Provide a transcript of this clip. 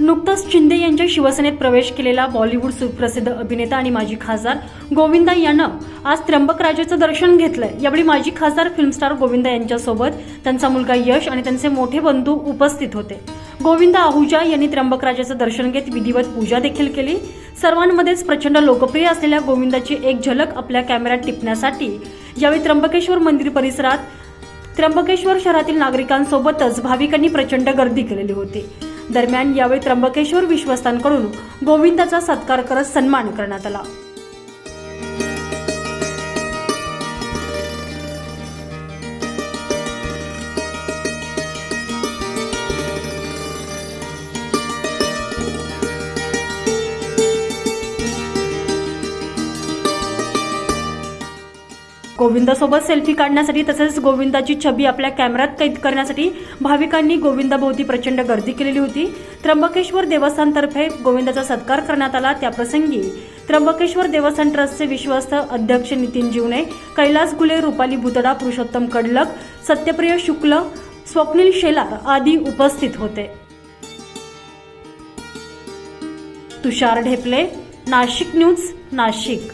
नुकताच शिंदे यांच्या शिवसेनेत प्रवेश केलेला बॉलिवूड सुप्रसिद्ध अभिनेता आणि माजी खासदार गोविंदा यानं आज त्र्यंबकराजेचं दर्शन घेतलंय. यावेळी माजी खासदार फिल्मस्टार गोविंदा यांच्यासोबत त्यांचा मुलगा यश आणि त्यांचे मोठे बंधू उपस्थित होते. गोविंदा आहुजा यांनी त्र्यंबकराजेचं दर्शन घेत विधिवत पूजा देखील केली. सर्वांमध्येच प्रचंड लोकप्रिय असलेल्या गोविंदाची एक झलक आपल्या कॅमेऱ्यात टिपण्यासाठी यावेळी त्र्यंबकेश्वर मंदिर परिसरात त्र्यंबकेश्वर शहरातील नागरिकांसोबतच भाविकांनी प्रचंड गर्दी केलेली होती. दरम्यान यावेळी त्र्यंबकेश्वर विश्वस्तांकडून गोविंदाचा सत्कार करत सन्मान करण्यात आला. गोविंदासोबत सेल्फी काढण्यासाठी तसेच गोविंदाची छबी आपल्या कॅमेऱ्यात कैद करण्यासाठी भाविकांनी गोविंदाभोवती प्रचंड गर्दी केलेली होती. त्र्यंबकेश्वर देवस्थानतर्फे गोविंदाचा सत्कार करण्यात आला. त्याप्रसंगी त्र्यंबकेश्वर देवस्थान ट्रस्टचे विश्वस्त अध्यक्ष नितीन जीवने कैलास गुले रुपाली भुतडा पुरुषोत्तम कडलक सत्यप्रिय शुक्ल स्वप्नील शेलार आदी उपस्थित होते. तुषार ढेपले नाशिक न्यूज नाशिक.